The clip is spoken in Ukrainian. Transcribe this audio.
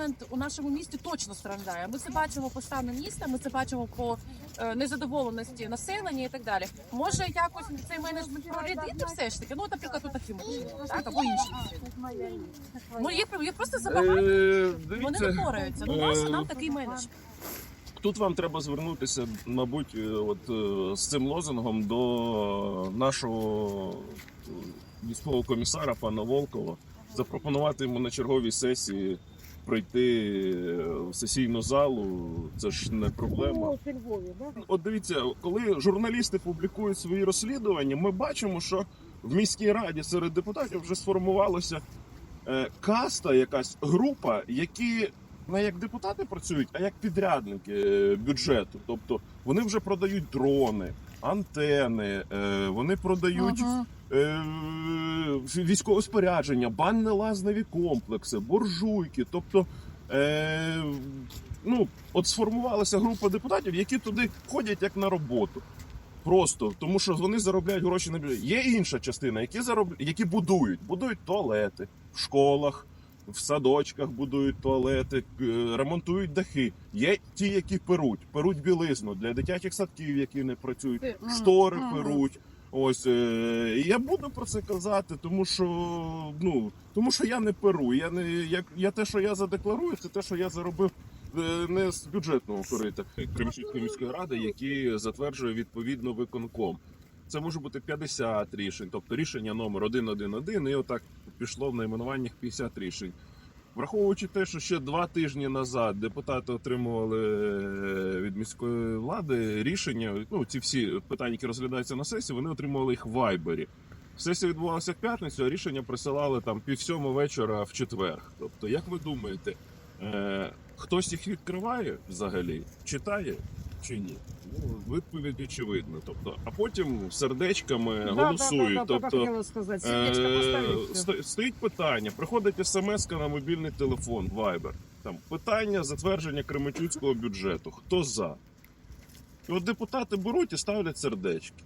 менеджмент у нашому місті точно страждає. Ми це бачимо по стану міста, ми це бачимо по е, незадоволеності населення і так далі. Може якось цей менеджмент прорядити все ж таки? Ну, наприклад, тут такі так або інші. Ну є просто забагато. Е, Вони Дивіться, не впораються. Ну, нащо нам такий менеджмент? тут вам треба звернутися, мабуть, е, от е, з цим лозунгом до нашого е, військового комісара пана Волкова, запропонувати йому на черговій сесії прийти е, в сесійну залу. Це ж не проблема. От дивіться, коли журналісти публікують свої розслідування, ми бачимо, що в міській раді серед депутатів вже сформувалася е, каста, якась група, які не як депутати працюють, а як підрядники е, бюджету. Тобто вони вже продають дрони, антени, е, вони продають Ага. е, військове спорядження, банно-лазневі комплекси, буржуйки. Тобто, е, ну, от сформувалася група депутатів, які туди ходять як на роботу. Просто тому, що вони заробляють гроші на бюджет. Є інша частина, які зароб... які будують, будують туалети в школах, в садочках будують туалети, е, ремонтують дахи. Є ті, які перуть, перуть білизну для дитячих садків, які не працюють, штори перуть. Ось е, я буду про це казати, тому що ну тому що я не перу. Я не як я те, що я задекларую, це те, що я заробив е, не з бюджетного корита Кремчуцької міської ради, які затверджує відповідно виконком. Це може бути 50 рішень, тобто рішення номер 111, і отак пішло в найменуваннях 50 рішень. Враховуючи те, що ще два тижні назад депутати отримували е, від міської влади рішення, ну ці всі питання, які розглядаються на сесії, вони отримували їх в Вайбері. Сесія відбувалася в п'ятницю, а рішення присилали там пів сьому вечора в четвер. Тобто, як ви думаєте, е, хтось їх відкриває взагалі, читає чи ні? Ну, відповідь очевидна. Тобто, а потім сердечками голосують. тобто, хотела сказати. Е, Сердечко сто- Стоїть питання, приходить смс на мобільний телефон, Viber. Там питання затвердження Кременчуцького бюджету. Хто за? І от депутати беруть і ставлять сердечки.